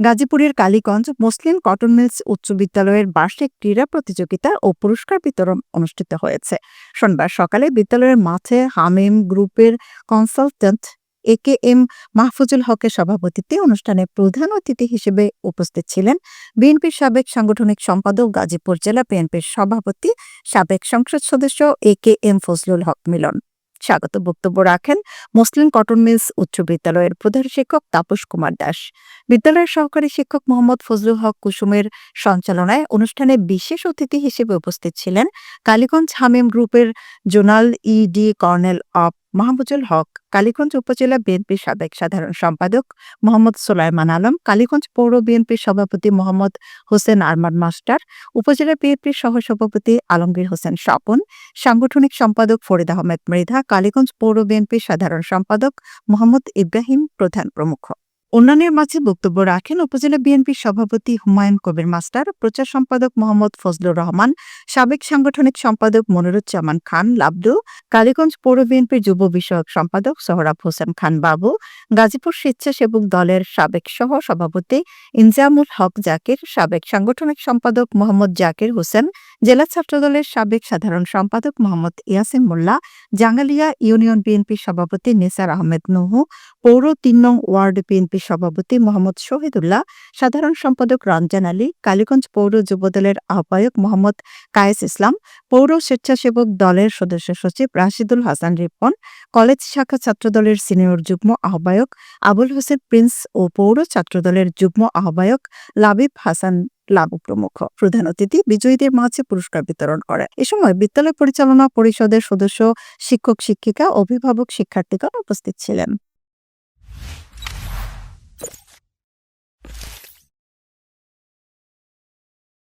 গাজীপুরের কালীগঞ্জ মুসলিম cotton mills উচ্চ বিদ্যালয়ের বার্ষিক ক্রীড়া প্রতিযোগিতা ও পুরস্কার বিতরণ অনুষ্ঠিত হয়েছে। শনিবার সকালে বিদ্যালয়ের মাঠে হামিম গ্রুপের consultant A K M Mahfuzul হকের সভাপতিত্বে অনুষ্ঠানে প্রধান অতিথি হিসেবে উপস্থিত ছিলেন বিএনপির সাবেক সাংগঠনিক সম্পাদক গাজীপুর জেলা বিএনপির সভাপতি, সাবেক সংসদ সদস্য এ কে এম ফজলুল হক মিলন। স্বাগত বক্তব্য রাখেন মুসলিম কটন মিলস উচ্চ বিদ্যালয়ের প্রধান শিক্ষক তাপস কুমার দাস। বিদ্যালয়ের সহকারী শিক্ষক মোহাম্মদ ফজলুল হক কুসুমের সঞ্চালনায় অনুষ্ঠানে বিশেষ অতিথি হিসেবে উপস্থিত ছিলেন কালীগঞ্জ হামিম গ্রুপের জোনাল ইডি কর্নেল অফ মাহমুদুল হক, কালীগঞ্জ উপজেলা বিএনপির সাবেক সাধারণ সম্পাদক মোহাম্মদ সোলাইমান আলম, কালীগঞ্জ পৌর বিএনপির সভাপতি মোহাম্মদ হোসেন আরমান মাস্টার, উপজেলা বিএনপির সহসভাপতি আলমগীর হোসেন স্বপন, সাংগঠনিক সম্পাদক ফরিদ আহমেদ মৃধা, কালীগঞ্জ পৌর বিএনপির সাধারণ সম্পাদক মোহাম্মদ ইব্রাহিম প্রধান প্রমুখ। অন্যান্যের মাঝে বক্তব্য রাখেন উপজেলা বিএনপির সভাপতি হুমায়ুন কবির মাস্টার, প্রচার সম্পাদক মোহাম্মদ ফজলুর রহমান, সাবেক সাংগঠনিক সম্পাদক মনিরুজ্জামান খান লাবদু কালীগঞ্জ পৌর বিএনপির যুব বিষয়ক সম্পাদক সোহরাব হোসেন খান বাবু, গাজীপুর স্বেচ্ছাসেবক দলের সাবেক সহ সভাপতি ইনজামুল হক জাকির, সাবেক সাংগঠনিক সম্পাদক মোহাম্মদ জাকির হোসেন, জেলা ছাত্রদলের সাবেক সাধারণ সম্পাদক মোহাম্মদ ইয়াসিম মোল্লা, জাঙ্গালিয়া ইউনিয়ন বিএনপির সভাপতি নিসার আহমেদ নুহু, পৌর তিন নং ওয়ার্ড বিএনপির সভাপতি মোহাম্মদ শহীদুল্লাহ, সাধারণ সম্পাদক রমজান আলী, কালীগঞ্জ পৌর যুবদলের আহ্বায়ক মোহাম্মদ কায়েস ইসলাম, পৌর স্বেচ্ছাসেবক দলের সদস্য সচিব রাশিদুল হাসান রিপন, কলেজ শাখা ছাত্রদলের সিনিয়র যুগ্ম আহ্বায়ক আবুল হোসেন প্রিন্স ও পৌর ছাত্রদলের যুগ্ম আহ্বায়ক লাবিব হাসান লাবু প্রমুখ। প্রধান অতিথি বিজয়ীদের মাঝে পুরস্কার বিতরণ করে এ সময় বিদ্যালয় পরিচালনা পরিষদের সদস্য শিক্ষক শিক্ষিকা অভিভাবক শিক্ষার্থীগণ উপস্থিত ছিলেন।